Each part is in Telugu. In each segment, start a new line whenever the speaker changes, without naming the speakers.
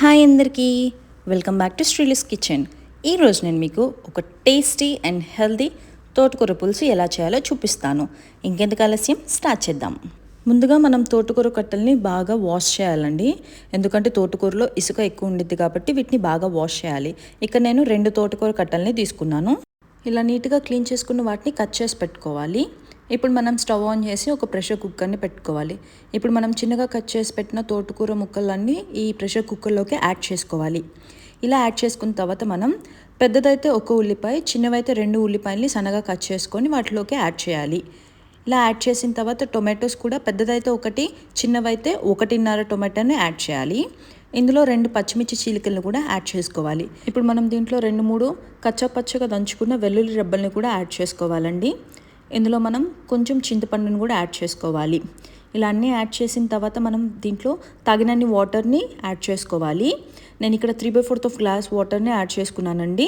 హాయ్ అందరికీ. Welcome back to Sreeli's kitchen. ఈరోజు నేను మీకు ఒక టేస్టీ అండ్ హెల్దీ తోటకూర పులుసు ఎలా చేయాలో చూపిస్తాను. ఇంకెందుకు ఆలస్యం? స్టార్ట్ చేద్దాం. ముందుగా మనం తోటకూర కట్టెల్ని బాగా వాష్ చేయాలండి. ఎందుకంటే తోటకూరలో ఇసుక ఎక్కువ ఉండిద్ది కాబట్టి వీటిని బాగా వాష్ చేయాలి. ఇక్కడ నేను రెండు తోటకూర కట్టెల్ని తీసుకున్నాను. ఇలా నీట్గా క్లీన్ చేసుకున్న వాటిని కట్ చేసి పెట్టుకోవాలి. ఇప్పుడు మనం స్టవ్ ఆన్ చేసి ఒక ప్రెషర్ కుక్కర్ని పెట్టుకోవాలి. ఇప్పుడు మనం చిన్నగా కట్ చేసి పెట్టిన తోటకూర ముక్కలన్నీ ఈ ప్రెషర్ కుక్కర్లోకి యాడ్ చేసుకోవాలి. ఇలా యాడ్ చేసుకున్న తర్వాత మనం పెద్దదైతే ఒక ఉల్లిపాయ చిన్నవైతే రెండు ఉల్లిపాయల్ని సన్నగా కట్ చేసుకొని వాటిలోకి యాడ్ చేయాలి. ఇలా యాడ్ చేసిన తర్వాత టొమాటోస్ కూడా పెద్దదైతే ఒకటి చిన్నవైతే ఒకటిన్నర టొమాటోని యాడ్ చేయాలి. ఇందులో రెండు పచ్చిమిర్చి చీలికలను కూడా యాడ్ చేసుకోవాలి. ఇప్పుడు మనం దీంట్లో రెండు మూడు కచ్చపచ్చగా దంచుకున్న వెల్లుల్లి రెబ్బల్ని కూడా యాడ్ చేసుకోవాలండి. ఇందులో మనం కొంచెం చింతపండుని కూడా యాడ్ చేసుకోవాలి. ఇలా అన్నీ యాడ్ చేసిన తర్వాత మనం దీంట్లో తగినన్ని వాటర్ని యాడ్ చేసుకోవాలి. నేను ఇక్కడ three by fourth of glass వాటర్ని యాడ్ చేసుకున్నానండి.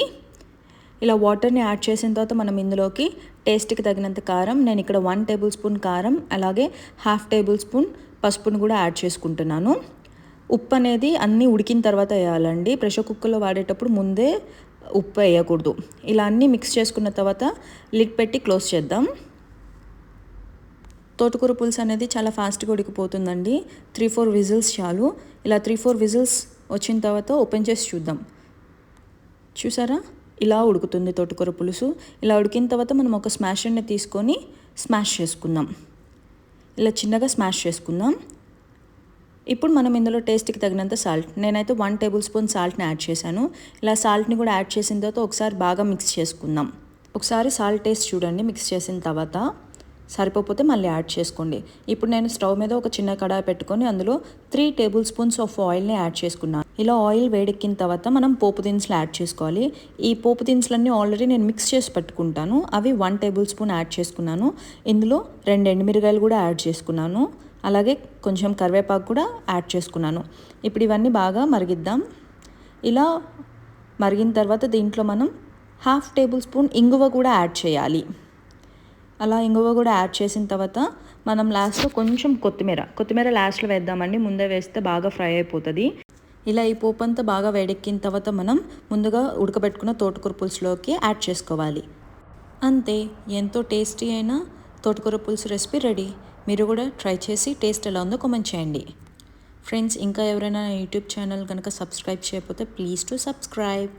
ఇలా వాటర్ని యాడ్ చేసిన తర్వాత మనం ఇందులోకి టేస్ట్కి తగినంత కారం నేను ఇక్కడ వన్ టేబుల్ స్పూన్ కారం అలాగే హాఫ్ టేబుల్ స్పూన్ పసుపును కూడా యాడ్ చేసుకుంటున్నాను. ఉప్పు అనేది అన్నీ ఉడికిన తర్వాత వేయాలండి. ప్రెషర్ కుక్కర్లో వాడేటప్పుడు ముందే ఉప్పు వేయకూడదు. ఇలా అన్నీ మిక్స్ చేసుకున్న తర్వాత లిడ్ పెట్టి క్లోజ్ చేద్దాం. తోటకూర పులుసు అనేది చాలా ఫాస్ట్గా ఉడికిపోతుందండి. త్రీ ఫోర్ విజిల్స్ చాలు. ఇలా త్రీ ఫోర్ విజిల్స్ వచ్చిన తర్వాత ఓపెన్ చేసి చూద్దాం. చూసారా? ఇలా ఉడుకుతుంది తోటకూర పులుసు. ఇలా ఉడికిన తర్వాత మనం ఒక స్మాషర్ని తీసుకొని స్మాష్ చేసుకుందాం. ఇలా చిన్నగా స్మాష్ చేసుకుందాం. ఇప్పుడు మనం ఇందులో టేస్ట్కి తగినంత సాల్ట్ నేనైతే వన్ టేబుల్ స్పూన్ సాల్ట్ని యాడ్ చేశాను. ఇలా సాల్ట్ని కూడా యాడ్ చేసిన తర్వాత ఒకసారి బాగా మిక్స్ చేసుకుందాం. ఒకసారి సాల్ట్ టేస్ట్ చూడండి మిక్స్ చేసిన తర్వాత సరిపోతే మళ్ళీ యాడ్ చేసుకోండి. ఇప్పుడు నేను స్టవ్ మీద ఒక చిన్న కడాయి పెట్టుకొని అందులో త్రీ టేబుల్ స్పూన్స్ ఆఫ్ ఆయిల్ని యాడ్ చేసుకున్నాను. ఇలా ఆయిల్ వేడెక్కిన తర్వాత మనం పోపు దినుసులు యాడ్ చేసుకోవాలి. ఈ పోపు దినుసులన్నీ ఆల్రెడీ నేను మిక్స్ చేసి పెట్టుకుంటాను. అవి వన్ టేబుల్ స్పూన్ యాడ్ చేసుకున్నాను. ఇందులో రెండు ఎండుమిరగాయలు కూడా యాడ్ చేసుకున్నాను. అలాగే కొంచెం కరివేపాకు కూడా యాడ్ చేసుకున్నాను. ఇప్పుడు ఇవన్నీ బాగా మరిగిద్దాం. ఇలా మరిగిన తర్వాత దీంట్లో మనం హాఫ్ టేబుల్ స్పూన్ ఇంగువ కూడా యాడ్ చేయాలి. అలా ఇంగువ కూడా యాడ్ చేసిన తర్వాత మనం లాస్ట్లో కొంచెం కొత్తిమీర కొత్తిమీర లాస్ట్లో వేద్దామండి. ముందే వేస్తే బాగా ఫ్రై అయిపోతుంది. ఇలా ఈ పోపు అంతా బాగా వేడెక్కిన తర్వాత మనం ముందుగా ఉడకబెట్టుకున్న తోటకూర పులుసులోకి యాడ్ చేసుకోవాలి. అంతే ఎంతో టేస్టీ అయిన తోటకూర పులుసు రెసిపీ రెడీ. మీరు కూడా ట్రై చేసి టేస్ట్ ఎలా ఉందో కామెంట్ చేయండి. ఫ్రెండ్స్ ఇంకా ఎవరైనా యూట్యూబ్ ఛానల్ కనుక సబ్స్క్రైబ్ చేయకపోతే ప్లీజ్ టు సబ్స్క్రైబ్